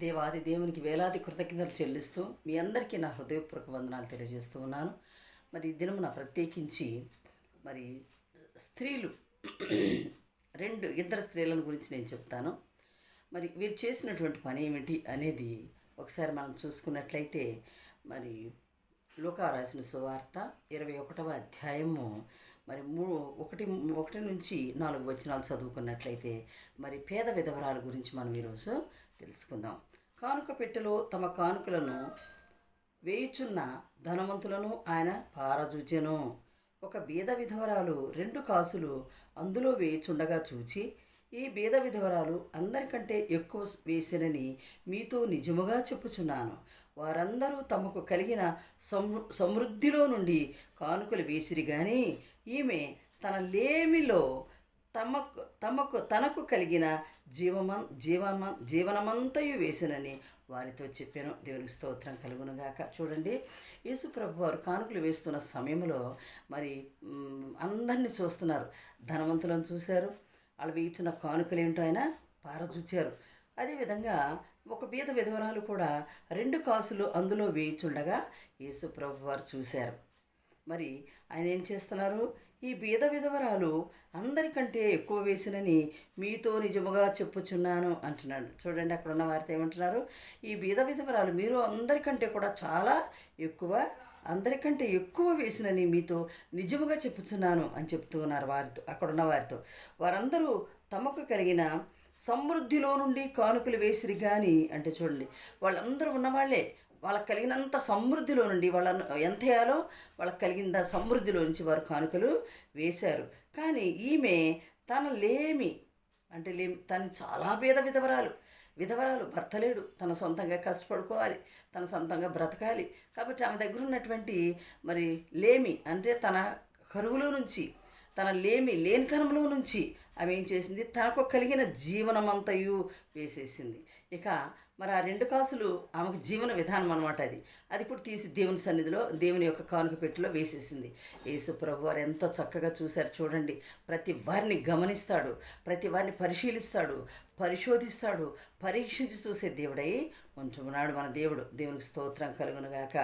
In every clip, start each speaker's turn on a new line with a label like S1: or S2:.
S1: దేవాది దేవునికి వేలాది కృతజ్ఞతలు చెల్లిస్తూ మీ అందరికీ నా హృదయపూర్వక వందనాలు తెలియజేస్తూ ఉన్నాను. మరి ఈ దినమున ప్రత్యేకించి మరి స్త్రీలు రెండు ఇద్దరు స్త్రీలను గురించి నేను చెప్తాను. మరి వీరు చేసినటువంటి పని ఏమిటి అనేది ఒకసారి మనం చూసుకున్నట్లయితే మరి లూకా రాసిన సువార్త ఇరవై ఒకటవ అధ్యాయము మరి మూడు ఒకటి ఒకటి నుంచి నాలుగు వచనాలు చదువుకున్నట్లయితే మరి పేద విధవరాల గురించి మనం ఈరోజు తెలుసుకుందాం. కానుక పెట్టెలో తమ కానుకలను వేయుచున్న ధనవంతులను ఆయన పారజూచెను. ఒక బీద విధవరాలు రెండు కాసులు అందులో వేయుచుండగా చూచి ఈ బీద విధవరాలు అందరికంటే ఎక్కువ వేసినని మీతో నిజముగా చెప్పుచున్నాను. వారందరూ తమకు కలిగిన సమృ సమృద్ధిలో నుండి కానుకలు వేసిరి కానీ ఈమె తన లేమిలో తమకు తమకు తనకు కలిగిన జీవమం జీవమ జీవనమంతయు వేసినని వారితో చెప్పాను. దేవునికి స్తోత్రం కలుగునుగాక. చూడండి యేసుప్రభు వారు కానుకలు వేస్తున్న సమయంలో మరి అందరినీ చూస్తున్నారు. ధనవంతులను చూశారు. వాళ్ళు వేయించిన కానుకలు ఏంటో ఆయన పారచూచారు అదేవిధంగా ఒక బీద విధవరాలు కూడా రెండు కాసులు అందులో వేయిచుండగా యేసుప్రభు వారు చూశారు. మరి ఆయన ఏం చేస్తున్నారు? ఈ బీద విధవరాలు అందరికంటే ఎక్కువ వేసినని మీతో నిజముగా చెప్పుచున్నాను అంటున్నాడు. చూడండి అక్కడ ఉన్న వారితో ఏమంటున్నారు? ఈ బీద విధవరాలు మీరు అందరికంటే కూడా చాలా ఎక్కువ అందరికంటే ఎక్కువ వేసినని మీతో నిజముగా చెప్పుచున్నాను అని చెప్తూ ఉన్నారు వారితో అక్కడ ఉన్న వారితో. వారందరూ తమకు కలిగిన సమృద్ధిలో నుండి కానుకలు వేసిరి కానీ అంటే చూడండి వాళ్ళందరూ ఉన్నవాళ్ళే వాళ్ళకి కలిగినంత సమృద్ధిలో నుండి వాళ్ళ ఎంత వేయాలో వాళ్ళకి కలిగిన సమృద్ధిలో నుంచి వారు కానుకలు వేశారు. కానీ ఈమె తన లేమి అంటే లేమి తను చాలా పేద విధవరాలు. విధవరాలు భర్త లేడు. తన సొంతంగా కష్టపడుకోవాలి. తన సొంతంగా బ్రతకాలి. కాబట్టి ఆమె దగ్గర ఉన్నటువంటి మరి లేమి అంటే తన కరువులో నుంచి తన లేమి లేనితనంలో నుంచి ఆమె ఏం చేసింది? తనకు కలిగిన జీవనమంతయు వేసేసింది. ఇక మరి ఆ రెండు కాసులు ఆమెకు జీవన విధానం అనమాట అది. అది ఇప్పుడు తీసి దేవుని సన్నిధిలో దేవుని యొక్క కానుక పెట్టిలో వేసేసింది. యేసు ప్రభు వారు ఎంతో చక్కగా చూశారు చూడండి. ప్రతి వారిని గమనిస్తాడు ప్రతి వారిని పరిశీలిస్తాడు పరిశోధిస్తాడు పరీక్షించి చూసే దేవుడై ఉంచుకున్నాడు మన దేవుడు. దేవునికి స్తోత్రం కలుగునుగాక.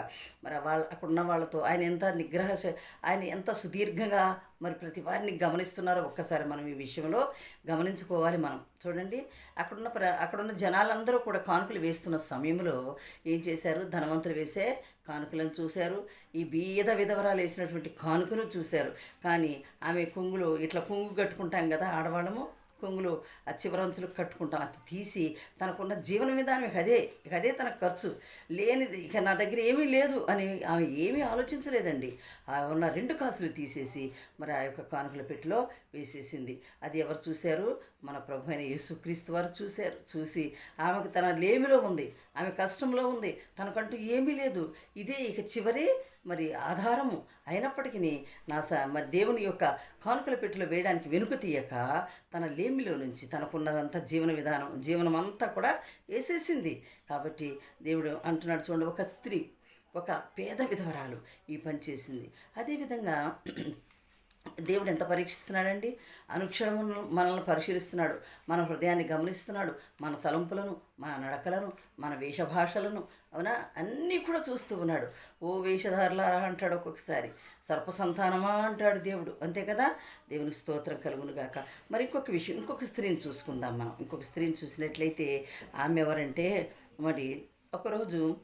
S1: మరి వాళ్ళ అక్కడ ఉన్న వాళ్ళతో ఆయన ఎంత నిగ్రహ ఆయన ఎంత సుదీర్ఘంగా మరి ప్రతి వారిని గమనిస్తున్నారో ఒక్కసారి మనం ఈ విషయం విషయంలో గమనించుకోవాలి మనం. చూడండి అక్కడున్న ప్ర అక్కడున్న జనాలందరూ కూడా కానుకలు వేస్తున్న సమయంలో ఏం చేశారు? ధనవంతులు వేసే కానుకలను చూశారు. ఈ బీద విధవరాలు వేసినటువంటి కానుకను చూశారు. కానీ ఆమె కొంగులు ఇట్లా కొంగు కట్టుకుంటాం కదా ఆడవాళ్ళము కొంగులు ఆ చివరంచులు కట్టుకుంటాం. అది తీసి తనకున్న జీవన విధానం ఇక అదే ఇక అదే తన ఖర్చు. లేనిది ఇక నా దగ్గర ఏమీ లేదు అని ఆమె ఏమీ ఆలోచించలేదండి. ఆ ఉన్న రెండు కాసులు తీసేసి మరి ఆ యొక్క కానుకల పెట్టిలో వేసేసింది. అది ఎవరు చూశారు? మన ప్రభు అయిన యేసుక్రీస్తు వారు చూశారు. చూసి ఆమెకు తన లేమిలో ఉంది. ఆమె కష్టంలో ఉంది. తనకంటూ ఏమీ లేదు. ఇదే ఇక చివరి మరి ఆధారము అయినప్పటికీ నా స మరి దేవుని యొక్క కానుకల పెట్టెలో వేయడానికి వెనుక తీయక తన లేమిలో నుంచి తనకున్నదంతా జీవన విధానం జీవనం అంతా కూడా వేసేసింది. కాబట్టి దేవుడు అంటున్నాడు చూడండి ఒక స్త్రీ ఒక పేద విధవరాలు ఈ పని చేసింది. అదేవిధంగా దేవుడు ఎంత పరీక్షిస్తున్నాడండి? అనుక్షణము మనల్ని పరిశీలిస్తున్నాడు. మన హృదయాన్ని గమనిస్తున్నాడు. మన తలంపులను మన నడకలను మన వేషభాషలను అవునా? అన్నీ కూడా చూస్తూ ఉన్నాడు. ఓ వేషధారులారా అంటాడు ఒక్కొక్కసారి. సర్పసంతానమా అంటాడు దేవుడు. అంతే కదా? దేవునికి స్తోత్రం కలుగును గాక. మరి ఇంకొక విషయం ఇంకొక స్త్రీని చూసుకుందాం మనం. ఇంకొక స్త్రీని చూసినట్లయితే ఆమె ఎవరంటే మరి ఒకరోజు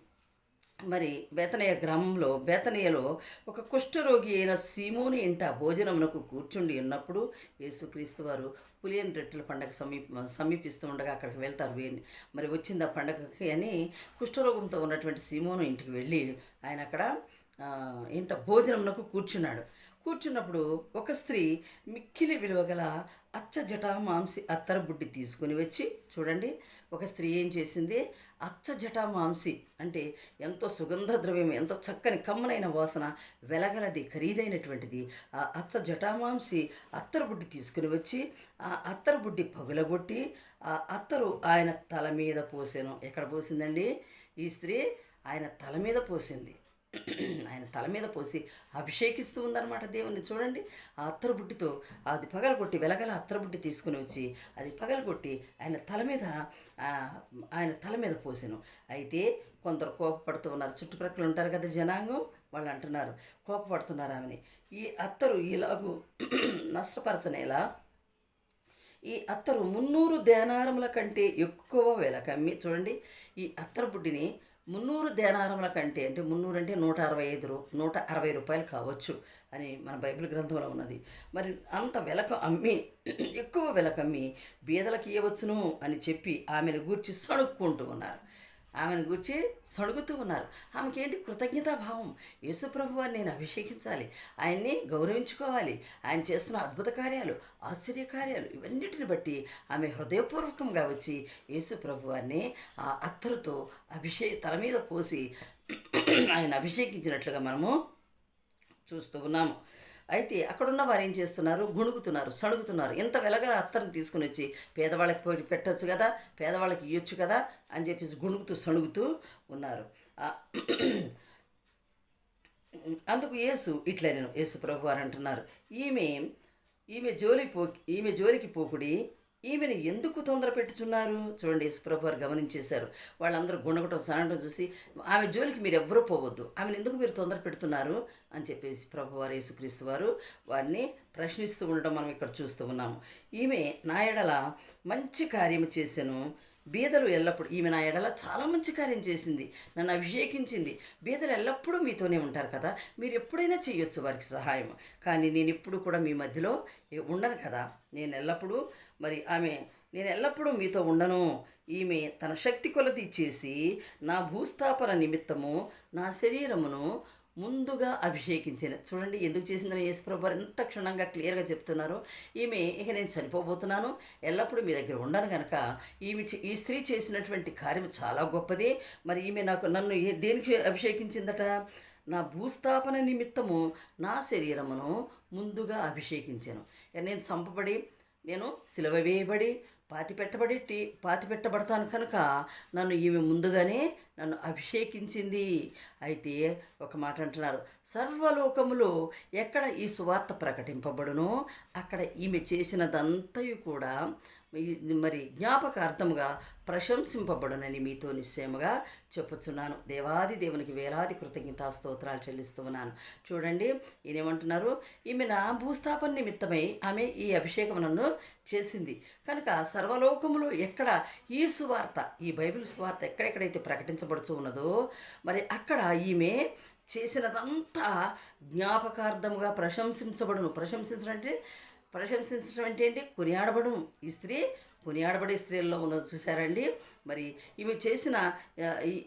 S1: మరి బేతనయ్య గ్రామంలో బేతనయ్యలో ఒక కుష్ఠరోగి అయిన సీమోని ఇంట భోజనమునకు కూర్చుండి ఉన్నప్పుడు యేసుక్రీస్తు వారు పులియన్ రెట్టుల పండగ సమీప సమీపిస్తూ ఉండగా అక్కడికి వెళ్తారు మరి వచ్చింది ఆ పండగకి అని కుష్ఠరోగంతో ఉన్నటువంటి సీమోను ఇంటికి వెళ్ళి ఆయన అక్కడ ఇంట భోజనమునకు కూర్చున్నాడు. కూర్చున్నప్పుడు ఒక స్త్రీ మిక్కిలి విలువగల అచ్చ జటా మాంసి అత్తర బుడ్డి తీసుకుని వచ్చి చూడండి ఒక స్త్రీ ఏం చేసింది? అచ్చ జటా మాంసి అంటే ఎంతో సుగంధ ద్రవ్యం ఎంతో చక్కని కమ్మనైన వాసన వెలగలది ఖరీదైనటువంటిది. ఆ అచ్చ జటామాంసి అత్తరు బుడ్డి తీసుకుని వచ్చి ఆ అత్తరు బుడ్డి పగులగొట్టి ఆ అత్తరు ఆయన తల మీద పోసాను. ఎక్కడ పోసిందండి? ఈ స్త్రీ ఆయన తల మీద పోసింది. ఆయన తల మీద పోసి అభిషేకిస్తూ ఉందన్నమాట దేవుణ్ణి. చూడండి ఆ అత్తరబుట్టితో అది పగలగొట్టి వెలగల అత్తరబుట్టి తీసుకుని వచ్చి అది పగలగొట్టి ఆయన తల మీద ఆయన తల మీద పోసెను. అయితే కొందరు కోపపడుతూ ఉన్నారు. చుట్టుప్రక్కల ఉంటారు కదా జనాంగం వాళ్ళు అంటున్నారు కోపపడుతున్నారు ఆమెని. ఈ అత్తరు ఇలాగూ నష్టపరచనేలా ఈ అత్తరు మున్నూరు దేనారముల కంటే ఎక్కువ వెలకమ్మి చూడండి ఈ అత్తరు బుడ్డిని మున్నూరు దేనారముల కంటే అంటే మున్నూరు అంటే నూట అరవై ఐదు రూ నూట అరవై రూపాయలు కావచ్చు అని మన బైబిల్ గ్రంథంలో ఉన్నది. మరి అంత వెలకు అమ్మి ఎక్కువ వెలకమ్మి బీదలకు ఇవ్వచ్చును అని చెప్పి ఆమెను గూర్చి సణుక్కుంటూ ఉన్నారు. ఆమెను గుర్చి సణుగుతూ ఉన్నారు. ఆమెకేంటి కృతజ్ఞతాభావం. యేసుప్రభు వారిని నేను అభిషేకించాలి. ఆయన్ని గౌరవించుకోవాలి. ఆయన చేస్తున్న అద్భుత కార్యాలు ఆశ్చర్య కార్యాలు ఇవన్నిటిని బట్టి ఆమె హృదయపూర్వకంగా వచ్చి యేసుప్రభు వారిని ఆ అత్తరుతో అభిషే తల మీద పోసి ఆయన అభిషేకించినట్లుగా మనము చూస్తూ ఉన్నాము. అయితే అక్కడున్న వారు ఏం చేస్తున్నారు? గుణుగుతున్నారు సణుగుతున్నారు. ఎంత వెలగల అత్తర్ని తీసుకుని వచ్చి పేదవాళ్ళకి పోయి పెట్టచ్చు కదా పేదవాళ్ళకి ఇవ్వచ్చు కదా అని చెప్పేసి గుణుగుతూ సణుగుతూ ఉన్నారు. అందుకు యేసు ఇట్లా నేను యేసు ప్రభు వారు అంటున్నారు. ఈమె ఈమె జోలి పో ఈమె జోలికి పోకుడి ఈమెను ఎందుకు తొందర పెట్టుచున్నారు చూడండి యశ్వ్రభు గారు గమనించేశారు. వాళ్ళందరూ గుణగటం సనడం చూసి ఆమె జోలికి మీరు ఎవ్వరూ పోవద్దు. ఆమెను ఎందుకు మీరు తొందర పెడుతున్నారు? అని చెప్పేసి ప్రభు వారు యేసుక్రీస్తు వారు వారిని ప్రశ్నిస్తూ ఉండడం మనం ఇక్కడ చూస్తూ ఉన్నాము. ఈమె నా ఎడల మంచి కార్యము చేశాను. బీదలు ఎల్లప్పుడూ ఈమె నా ఎడల చాలా మంచి కార్యం చేసింది. నన్ను అభిషేకించింది. బీదలు ఎల్లప్పుడూ మీతోనే ఉంటారు కదా. మీరు ఎప్పుడైనా చేయొచ్చు వారికి సహాయం కానీ నేను ఎప్పుడు కూడా మీ మధ్యలో ఉండను కదా. నేను ఎల్లప్పుడూ మరి ఆమె నేను ఎల్లప్పుడూ మీతో ఉండను. ఈమె తన శక్తి కొలది చేసి నా భూస్థాపన నిమిత్తము నా శరీరమును ముందుగా అభిషేకించిన చూడండి ఎందుకు చేసిందని యేసుప్రభు ఎంత క్షుణ్ణంగా క్లియర్గా చెప్తున్నారో. ఈమె ఇక నేను చనిపోబోతున్నాను ఎల్లప్పుడూ మీ దగ్గర ఉండను కనుక ఈమె ఈ స్త్రీ చేసినటువంటి కార్యం చాలా గొప్పది. మరి ఈమె నాకు నన్ను ఏ- దేనికి అభిషేకించిందట? నా భూస్థాపన నిమిత్తము నా శరీరమును ముందుగా అభిషేకించాను. నేను చంపబడి నేను సిలువ వేయబడి పాతి పెట్టబడి పాతి పెట్టబడతాను కనుక నన్ను ఈమె ముందుగానే నన్ను అభిషేకించింది. అయితే ఒక మాట అంటున్నారు సర్వలోకములో ఎక్కడ ఈ సువార్త ప్రకటింపబడునో అక్కడ ఈమె చేసినదంతయు కూడా మరి జ్ఞాపకార్థముగా ప్రశంసింపబడునని మీతో నిశ్చయముగా చెప్పుచున్నాను. దేవాది దేవునికి వేలాది కృతజ్ఞతా స్తోత్రాలు చెల్లిస్తూ ఉన్నాను. చూడండి ఈయనేమంటున్నారు? ఈమె నా భూస్థాపన నిమిత్తమై ఆమె ఈ అభిషేకం నన్ను చేసింది. కనుక సర్వలోకములు ఎక్కడ ఈ సువార్త ఈ బైబిల్ సువార్త ఎక్కడెక్కడైతే ప్రకటించబడుచు ఉన్నదో మరి అక్కడ ఈమె చేసినదంతా జ్ఞాపకార్థముగా ప్రశంసించబడును. ప్రశంసించడం అంటే ప్రశంసించడం అంటే ఏంటి? కొనియాడబడం ఈ స్త్రీ కొనియాడబడే స్త్రీల్లో ఉన్నది చూసారండి మరి ఈమె చేసిన ఈ-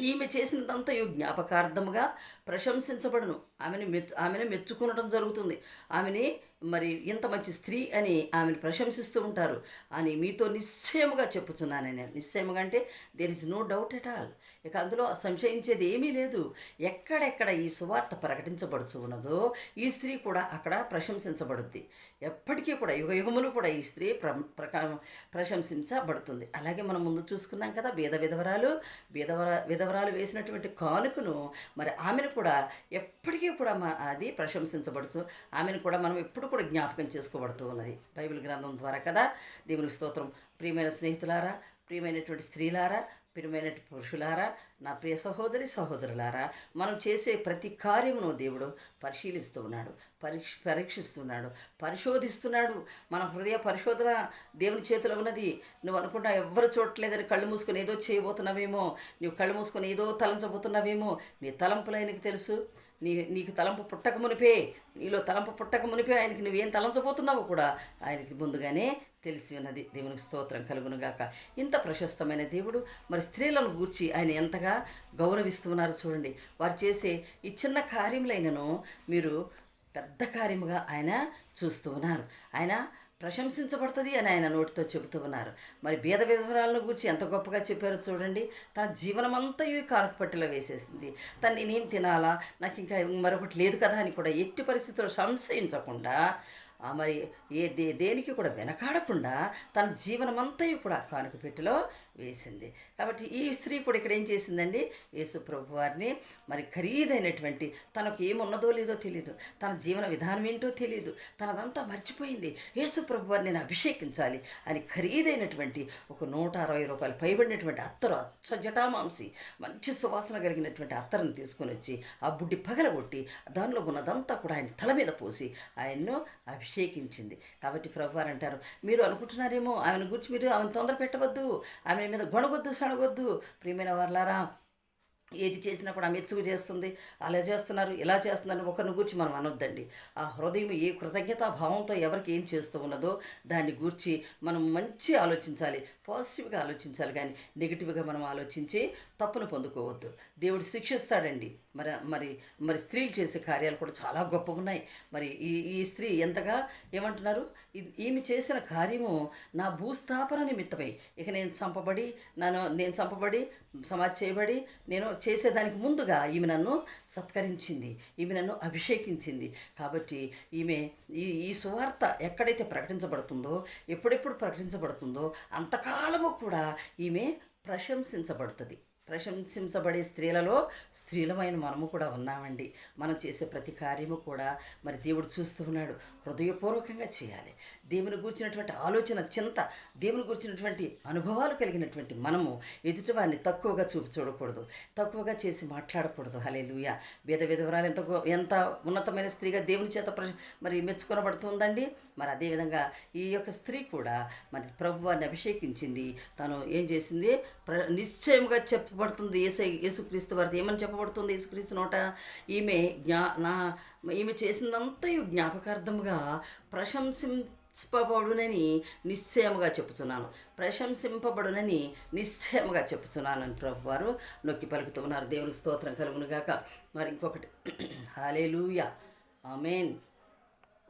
S1: ఈమె చేసినదంతా ఈ జ్ఞాపకార్థముగా ప్రశంసించబడును. ఆమెని మెచ్చు ఆమెను మెచ్చుకునడం జరుగుతుంది. ఆమెని మరి ఇంత మంచి స్త్రీ అని ఆమెను ప్రశంసిస్తూ ఉంటారు. అని మీతో నిశ్చయముగా చెప్పుచున్నాను నేను. నిశ్చయముగా అంటే there is no doubt at all ఇక అందులో సంశయించేది ఏమీ లేదు. ఎక్కడెక్కడ ఈ సువార్త ప్రకటించబడుచు ఉన్నదో ఈ స్త్రీ కూడా అక్కడ ప్రశంసించబడుద్ది. ఎప్పటికీ కూడా యుగ యుగములు కూడా ఈ స్త్రీ ప్ర ప్రశంసించబడుతుంది. అలాగే మనం ముందు చూసుకున్నాం కదా వేద విధవరాలు విధవరాలు వేసినటువంటి కానుకను మరి ఆమెను కూడా ఎప్పటికీ కూడా మా అది ప్రశంసించబడుతూ ఆమెను కూడా మనం ఎప్పుడు కూడా జ్ఞాపకం చేసుకోబడుతూ ఉన్నది. బైబిల్ గ్రంథం ద్వారా కదా? దేవునికి స్తోత్రం. ప్రియమైన స్నేహితులారా ప్రియమైనటువంటి స్త్రీలారా ప్రియమైన పురుషులారా నా ప్రియ సహోదరి సహోదరులారా మనం చేసే ప్రతి కార్యమును దేవుడు పరిశీలిస్తూ ఉన్నాడు పరీక్ష పరీక్షిస్తున్నాడు పరిశోధిస్తున్నాడు. మన హృదయ పరిశోధన దేవుని చేతిలో ఉన్నది. నువ్వు అనుకుంటా ఎవ్వరు చూడట్లేదని కళ్ళు మూసుకొని ఏదో చేయబోతున్నావేమో నువ్వు కళ్ళు మూసుకొని ఏదో తలంచబోతున్నావేమో నీ తలంపులు ఆయనకి తెలుసు. నీ నీకు తలంపు పుట్టక మునిపే నీలో తలంపు పుట్టక మునిపే ఆయనకి నువ్వేం తలంచబోతున్నావు కూడా ఆయనకి ముందుగానే తెలిసి ఉన్నది. దేవునికి స్తోత్రం కలుగునుగాక. ఇంత ప్రశస్తమైన దేవుడు మరి స్త్రీలను గూర్చి ఆయన ఎంతగా గౌరవిస్తున్నారు చూడండి. వారు చేసే ఈ చిన్న కార్యములైనను మీరు పెద్ద కార్యముగా ఆయన చూస్తూ ఉన్నారు. ఆయన ప్రశంసించబడుతుంది అని ఆయన నోటితో చెబుతూ ఉన్నారు. మరి బీద విధవరాలను గురించి ఎంత గొప్పగా చెప్పారో చూడండి. తన జీవనమంతా ఇవి కానుక వేసేసింది. తను నేనేం తినాలా? నాకు ఇంకా మరొకటి లేదు కదా అని కూడా ఎట్టి పరిస్థితుల్లో సంశయించకుండా మరి ఏ దే దేనికి కూడా వెనకాడకుండా తన జీవనమంతా కూడా కానుక పెట్టిలో వేసింది. కాబట్టి ఈ స్త్రీ కూడా ఇక్కడ ఏం చేసిందండి? యేసు ప్రభు వారిని మరి ఖరీదైనటువంటి తనకు ఏమున్నదో లేదో తెలియదు తన జీవన విధానం ఏంటో తెలియదు తనదంతా మర్చిపోయింది. యేసు ప్రభు వారిని నేను అభిషేకించాలి అని ఖరీదైనటువంటి ఒక నూట అరవై రూపాయలు పైబడినటువంటి అత్తరు అచ్చ జటామాంసి మంచి సువాసన కలిగినటువంటి అత్తరుని తీసుకొని వచ్చి ఆ బుడ్డి పగలగొట్టి దానిలో ఉన్నదంతా కూడా ఆయన తల మీద పోసి ఆయన్ను షేకించింది కాబట్టి ప్రభు వారు అంటారు మీరు అనుకుంటున్నారేమో ఆమెను గురించి మీరు ఆమెను తొందర పెట్టవద్దు ఆమె మీద గొణగొద్దు సణగొద్దు. ప్రియమైన వర్లారా ఏది చేసినా కూడా మెచ్చుకు చేస్తుంది. అలా చేస్తున్నారు ఇలా చేస్తున్నారు ఒకరిని గూర్చి మనం అనొద్దండి. ఆ హృదయం ఏ కృతజ్ఞతా భావంతో ఎవరికి ఏం చేస్తూ ఉన్నదో దాన్ని గూర్చి మనం మంచి ఆలోచించాలి పాజిటివ్గా ఆలోచించాలి. కానీ నెగిటివ్గా మనం ఆలోచించి తప్పును పొందుకోవద్దు. దేవుడు శిక్షిస్తాడండి. మరి మరి మరి స్త్రీలు చేసే కార్యాలు కూడా చాలా గొప్పగా ఉన్నాయి మరి ఈ ఈ స్త్రీ ఎంతగా ఏమంటున్నారు? ఇది ఈమె చేసిన కార్యము నా భూస్థాపన నిమిత్తమై. ఇక నేను చంపబడి నన్ను నేను చంపబడి సమాధి చేయబడి నేను చేసేదానికి ముందుగా ఈమె నన్ను సత్కరించింది. ఈమె నన్ను అభిషేకించింది. కాబట్టి ఈమె ఈ ఈ సువార్త ఎక్కడైతే ప్రకటించబడుతుందో ఎప్పుడెప్పుడు ప్రకటించబడుతుందో అంతకాలము కూడా ఈమె ప్రశంసించబడుతుంది. ప్రశంసించబడే స్త్రీలలో స్త్రీలమైన మనము కూడా ఉన్నామండి. మనం చేసే ప్రతి కార్యము కూడా మరి దేవుడు చూస్తూ ఉన్నాడు. హృదయపూర్వకంగా చేయాలి. దేవుని గురించినటువంటి ఆలోచన చింత దేవుని గురించినటువంటి అనుభవాలు కలిగినటువంటి మనము ఎదుటివారిని తక్కువగా చూపు చూడకూడదు. తక్కువగా చేసి మాట్లాడకూడదు. హలే లూయ వేద విధవరాలు ఎంత ఎంత ఉన్నతమైన స్త్రీగా దేవుని చేత ప్ర మరి మెచ్చుకొనబడుతుందండి? మరి అదేవిధంగా ఈ యొక్క స్త్రీ కూడా మరి ప్రభువారిని అభిషేకించింది. తను ఏం చేసింది? ప్ర నిశ్చయముగా చెప్పబడుతుంది యేసు యేసుక్రీస్తు వారిది. ఏమని చెప్పబడుతుంది యేసుక్రీస్తు నోట? ఈమె జ్ఞా నా ఈమె చేసిందంతయు జ్ఞాపకార్థముగా ప్రశంసింపబడునని నిశ్చయముగా చెప్పుచున్నాను. ప్రశంసింపబడునని నిశ్చయముగా చెప్పుచున్నాను అని ప్రభు వారు నొక్కి పలుకుతున్నారు. దేవునికి స్తోత్రం కలుగునుగాక. మరి ఇంకొకటి. హాలేలుయా. ఆమెన్.